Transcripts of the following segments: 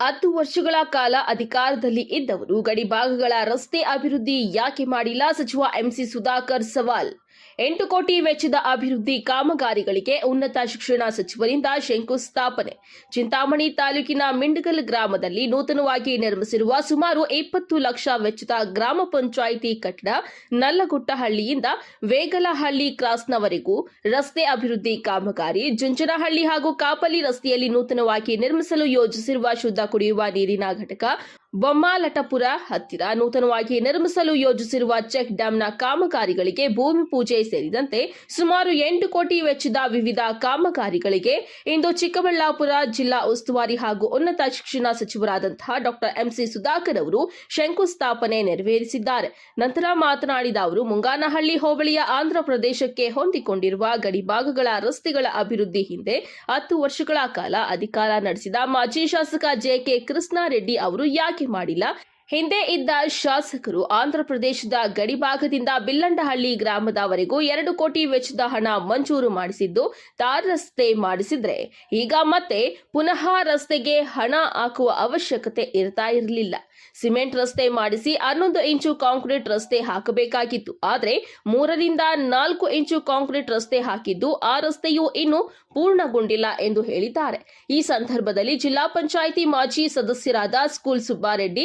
ಹತ್ತು ವರ್ಷಗಳ ಕಾಲ ಅಧಿಕಾರದಲ್ಲಿ ಇದ್ದವರು ಗಡಿ ಭಾಗಗಳ ರಸ್ತೆ ಅಭಿವೃದ್ಧಿ ಯಾಕೆ ಮಾಡಿಲ್ಲ ಸಚಿವ ಎಂಸಿ ಸುಧಾಕರ್ ಸವಾಲ್ ಎಂಟು ಕೋಟಿ ವೆಚ್ಚದ ಅಭಿವೃದ್ಧಿ ಕಾಮಗಾರಿಗಳಿಗೆ ಉನ್ನತ ಶಿಕ್ಷಣ ಸಚಿವರಿಂದ ಶಂಕುಸ್ಥಾಪನೆ. ಚಿಂತಾಮಣಿ ತಾಲೂಕಿನ ಮಿಂಡಗಲ್ ಗ್ರಾಮದಲ್ಲಿ ನೂತನವಾಗಿ ನಿರ್ಮಿಸಿರುವ ಸುಮಾರು ಇಪ್ಪತ್ತು ಲಕ್ಷ ವೆಚ್ಚದ ಗ್ರಾಮ ಪಂಚಾಯಿತಿ ಕಟ್ಟಡ ನಲ್ಲಗುಟ್ಟಹಳ್ಳಿಯಿಂದ ವೇಗಲಹಳ್ಳಿ ಕ್ರಾಸ್ನವರೆಗೂ ರಸ್ತೆ ಅಭಿವೃದ್ಧಿ ಕಾಮಗಾರಿ, ಜುಂಜನಹಳ್ಳಿ ಹಾಗೂ ಕಾಪಲಿ ರಸ್ತೆಯಲ್ಲಿ ನೂತನವಾಗಿ ನಿರ್ಮಿಸಲು ಯೋಜಿಸಿರುವ ಶುದ್ಧ ಕುಡಿಯುವ ನೀರಿನ ಘಟಕ ಬೊಮ್ಮಾಲಟಪುರ ಹತ್ತಿರ ನೂತನವಾಗಿ ನಿರ್ಮಿಸಲು ಯೋಜಿಸಿರುವ ಚೆಕ್ ಡ್ಯಾಂನ ಕಾಮಗಾರಿಗಳಿಗೆ ಭೂಮಿ ಪೂಜೆ ಸೇರಿದಂತೆ ಸುಮಾರು ಎಂಟು ಕೋಟಿ ವೆಚ್ಚದ ವಿವಿಧ ಕಾಮಗಾರಿಗಳಿಗೆ ಇಂದು ಚಿಕ್ಕಬಳ್ಳಾಪುರ ಜಿಲ್ಲಾ ಉಸ್ತುವಾರಿ ಹಾಗೂ ಉನ್ನತ ಶಿಕ್ಷಣ ಸಚಿವರಾದಂತಹ ಡಾಕ್ಟರ್ ಎಂಸಿ ಸುಧಾಕರ್ ಅವರು ಶಂಕುಸ್ಥಾಪನೆ ನೆರವೇರಿಸಿದ್ದಾರೆ. ನಂತರ ಮಾತನಾಡಿದ ಅವರು, ಮುಂಗಾನಹಳ್ಳಿ ಹೋಬಳಿಯ ಆಂಧ್ರ ಪ್ರದೇಶಕ್ಕೆ ಹೊಂದಿಕೊಂಡಿರುವ ಗಡಿ ಭಾಗಗಳ ರಸ್ತೆಗಳ ಅಭಿವೃದ್ಧಿ ಹಿಂದೆ ಹತ್ತು ವರ್ಷಗಳ ಕಾಲ ಅಧಿಕಾರ ನಡೆಸಿದ ಮಾಜಿ ಶಾಸಕ ಜೆಕೆ ಕೃಷ್ಣಾರೆಡ್ಡಿ ಅವರು ಯಾಕೆ ಮಾಡಿಲ್ಲ. ಹಿಂದೆ ಇದ್ದ ಶಾಸಕರು ಆಂಧ್ರಪ್ರದೇಶದ ಗಡಿಭಾಗದಿಂದ ಬಿಲ್ಲಂಡಹಳ್ಳಿ ಗ್ರಾಮದವರೆಗೂ ಎರಡು ಕೋಟಿ ವೆಚ್ಚದ ಹಣ ಮಂಜೂರು ಮಾಡಿಸಿದ್ದು ತಾರ್ ರಸ್ತೆ ಮಾಡಿಸಿದ್ರೆ ಈಗ ಮತ್ತೆ ಪುನಃ ರಸ್ತೆಗೆ ಹಣ ಹಾಕುವ ಅವಶ್ಯಕತೆ ಇರ್ತಾ ಇರಲಿಲ್ಲ. ಸಿಮೆಂಟ್ ರಸ್ತೆ ಮಾಡಿಸಿ ಹನ್ನೊಂದು ಇಂಚು ಕಾಂಕ್ರೀಟ್ ರಸ್ತೆ ಹಾಕಬೇಕಾಗಿತ್ತು. ಆದರೆ ಮೂರರಿಂದ ನಾಲ್ಕು ಇಂಚು ಕಾಂಕ್ರೀಟ್ ರಸ್ತೆ ಹಾಕಿದ್ದು ಆ ರಸ್ತೆಯು ಇನ್ನೂ ಪೂರ್ಣಗೊಂಡಿಲ್ಲ ಎಂದು ಹೇಳಿದ್ದಾರೆ. ಈ ಸಂದರ್ಭದಲ್ಲಿ ಜಿಲ್ಲಾ ಪಂಚಾಯಿತಿ ಮಾಜಿ ಸದಸ್ಯರಾದ ಸ್ಕೂಲ್ ಸುಬ್ಬಾರೆಡ್ಡಿ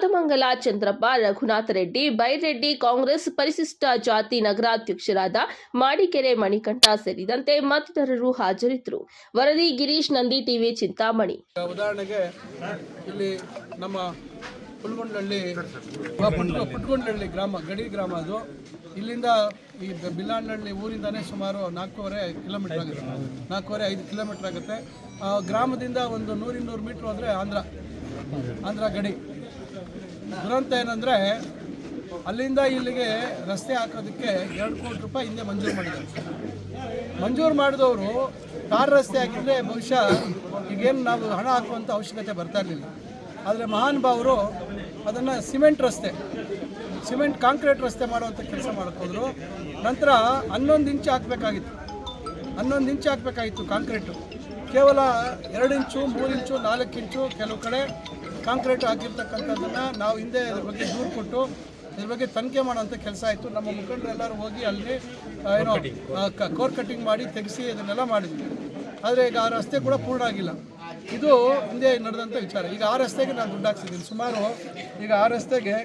ಮಾದಮಂಗಲ ಚಂದ್ರಪ್ಪ, ರಘುನಾಥ ರೆಡ್ಡಿ, ಬೈರೆಡ್ಡಿ ಕಾಂಗ್ರೆಸ್, ಪರಿಶಿಷ್ಟ ಜಾತಿ ನಗರಾಧ್ಯಕ್ಷರಾದ ಮಾಡಿಕೆರೆ ಮಣಿಕಂಠ ಸೇರಿದಂತೆ ಮತ್ತಿತರರು ಹಾಜರಿದ್ದರು. ವರದಿ ಗಿರೀಶ್, ನಂದಿ ಟಿವಿ, ಚಿಂತಾಮಣಿ. ಉದಾಹರಣೆಗೆ ಇಲ್ಲಿ ನಮ್ಮ ಪುಲ್ಗೊಂಡಳ್ಳಿ ಪುಟ್ಗೊಂಡಳ್ಳಿ ಗ್ರಾಮ, ಗಡಿ ಗ್ರಾಮ ಅದು. ಇಲ್ಲಿಂದ ಈ ಬಿಲ್ಲಾನಹಳ್ಳಿ ಊರಿಂದಾನೇ ಸುಮಾರು ನಾಲ್ಕೂವರೆ ಕಿಲೋಮೀಟರ್ ಆಗುತ್ತೆ. ನಾಲ್ಕೂವರೆ ಐದು ಕಿಲೋಮೀಟರ್ ಆಗುತ್ತೆ. ಗ್ರಾಮದಿಂದ ಒಂದು ನೂರಿನ್ನೂರು ಮೀಟ್ರ್ ಹೋದರೆ ಆಂಧ್ರ ಆಂಧ್ರ ಗಡಿ. ದುರಂತ ಏನಂದರೆ ಅಲ್ಲಿಂದ ಇಲ್ಲಿಗೆ ರಸ್ತೆ ಹಾಕೋದಕ್ಕೆ ಎರಡು ಕೋಟಿ ರೂಪಾಯಿ ಹಿಂದೆ ಮಂಜೂರು ಮಾಡಿದ್ದಾರೆ. ಮಂಜೂರು ಮಾಡಿದವರು ಕಾರ್ ರಸ್ತೆ ಹಾಕಿದರೆ ಬಹುಶಃ ಈಗೇನು ನಾವು ಹಣ ಹಾಕುವಂಥ ಅವಶ್ಯಕತೆ ಬರ್ತಾ ಇರಲಿಲ್ಲ. ಆದರೆ ಮಹಾನ್ ಭಾವರು ಅದನ್ನು ಸಿಮೆಂಟ್ ರಸ್ತೆ, ಸಿಮೆಂಟ್ ಕಾಂಕ್ರೀಟ್ ರಸ್ತೆ ಮಾಡುವಂಥ ಕೆಲಸ ಹೋದ್ರು. ನಂತರ ಹನ್ನೊಂದು ಇಂಚು ಹಾಕಬೇಕಾಗಿತ್ತು. ಹನ್ನೊಂದು ಇಂಚು ಹಾಕಬೇಕಾಗಿತ್ತು ಕಾಂಕ್ರೀಟು. ಕೇವಲ ಎರಡು ಇಂಚು, ಮೂರು ಇಂಚು, ನಾಲ್ಕು ಇಂಚು ಕೆಲವು ಕಡೆ ಕಾಂಕ್ರೀಟ್ ಆಗಿರ್ತಕ್ಕಂಥದ್ದನ್ನು ನಾವು ಹಿಂದೆ ಅದ್ರ ಬಗ್ಗೆ ದೂರು ಕೊಟ್ಟು ಇದ್ರ ಬಗ್ಗೆ ತನಿಖೆ ಮಾಡೋಂಥ ಕೆಲಸ ಆಯಿತು. ನಮ್ಮ ಮುಖಂಡರೆಲ್ಲರೂ ಹೋಗಿ ಅಲ್ಲಿ ಏನೋ ಕೋರ್ ಕಟ್ಟಿಂಗ್ ಮಾಡಿ ತೆಗೆಸಿ ಅದನ್ನೆಲ್ಲ ಮಾಡಿದ್ವಿ. ಆದರೆ ಈಗ ಆ ರಸ್ತೆ ಕೂಡ ಪೂರ್ಣ ಆಗಿಲ್ಲ. ಇದು ಹಿಂದೆ ನಡೆದಂಥ ವಿಚಾರ. ಈಗ ಆ ರಸ್ತೆಗೆ ನಾನು ದುಡ್ಡು ಹಾಕ್ಸಿದ್ದೀನಿ. ಸುಮಾರು ಈಗ ಆ ರಸ್ತೆಗೆ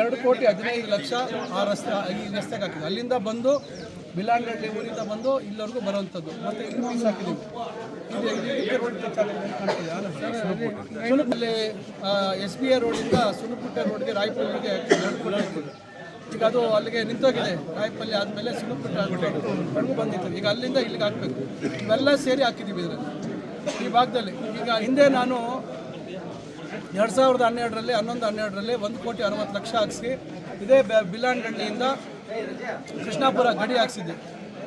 ಎರಡು ಕೋಟಿ ಹದಿನೈದು ಲಕ್ಷ ಆ ರಸ್ತೆ ಈ ರಸ್ತೆಗೆ ಹಾಕಿದೆ ಅಲ್ಲಿಂದ ಬಂದು ಬಿಲಾಂಡಹಳ್ಳಿ ಊರಿಂದ ಬಂದು ಇಲ್ಲಿವರೆಗೂ ಬರುವಂಥದ್ದು. ಮತ್ತೆ ಇಲ್ಲಿ ಪೀಸ್ ಹಾಕಿದ್ದೀವಿ? ಸುನುಪಲ್ಲಿ ಎಸ್ ಬಿ ಐ ರೋಡಿಂದ ಸುನುಪುಟ್ಟೆ ರೋಡ್ಗೆ ರಾಯಪಲ್ಲಿಗೆ ಈಗ ಅದು ಅಲ್ಲಿಗೆ ನಿಂತೋಗಿದೆ. ರಾಯಪಲ್ಲಿ ಆದಮೇಲೆ ಸುನುಪುಟ್ಟ ಬಂದಿತ್ತು. ಈಗ ಅಲ್ಲಿಂದ ಇಲ್ಲಿಗೆ ಹಾಕಬೇಕು. ಇವೆಲ್ಲ ಸೇರಿ ಹಾಕಿದ್ದೀವಿ ಇದರಲ್ಲಿ. ಈ ಭಾಗದಲ್ಲಿ. ಈಗ ಹಿಂದೆ ನಾನು ಎರಡು ಸಾವಿರದ ಹನ್ನೆರಡರಲ್ಲಿ ಹನ್ನೊಂದು ಹನ್ನೆರಡರಲ್ಲಿ ಒಂದು ಕೋಟಿ ಅರವತ್ತು ಲಕ್ಷ ಹಾಕಿಸಿ ಇದೇ ಬೆ- ಬಿಲಾನ್ಗಳ್ಳಿಯಿಂದ ಕೃಷ್ಣಾಪುರ ಗಡಿ ಹಾಕ್ಸಿದ್ದೆ.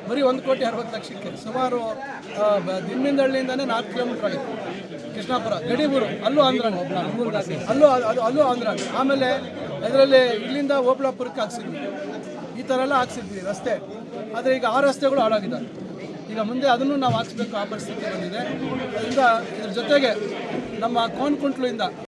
ಬರೀ ಒಂದು ಕೋಟಿ ಅರವತ್ತು ಲಕ್ಷಕ್ಕೆ ಸುಮಾರು ದಿಮ್ಮಿಂದಳ್ಳಿಯಿಂದನೇ ನಾಲ್ಕು ಕಿಲೋಮೀಟ್ರ್ ಆಯಿತು. ಕೃಷ್ಣಾಪುರ ಗಡಿ ಊರು ಅಲ್ಲೂ ಆಂಧ್ರ ಅಲ್ಲೂ, ಅದು, ಅಲ್ಲೂ ಆಂಧ್ರ. ಆಮೇಲೆ ಇದರಲ್ಲಿ ಇಲ್ಲಿಂದ ಓಬಳಾಪುರಕ್ಕೆ ಹಾಕ್ಸಿದ್ವಿ. ಈ ಥರ ಎಲ್ಲ ಹಾಕ್ಸಿದ್ವಿ, ರಸ್ತೆ. ಆದರೆ ಈಗ ಆ ರಸ್ತೆಗಳು ಹಾಳಾಗಿದ್ದಾವೆ ಈಗ ಮುಂದೆ ಅದನ್ನು ನಾವು ಹಾಕ್ಸ್ಬೇಕು, ಆ ಪರಿಸ್ಥಿತಿ ಬಂದಿದೆ. ಅದರಿಂದ ಇದ್ರ ಜೊತೆಗೆ ನಮ್ಮ ಕೋನ್ಕುಂಟ್ಲಿಂದ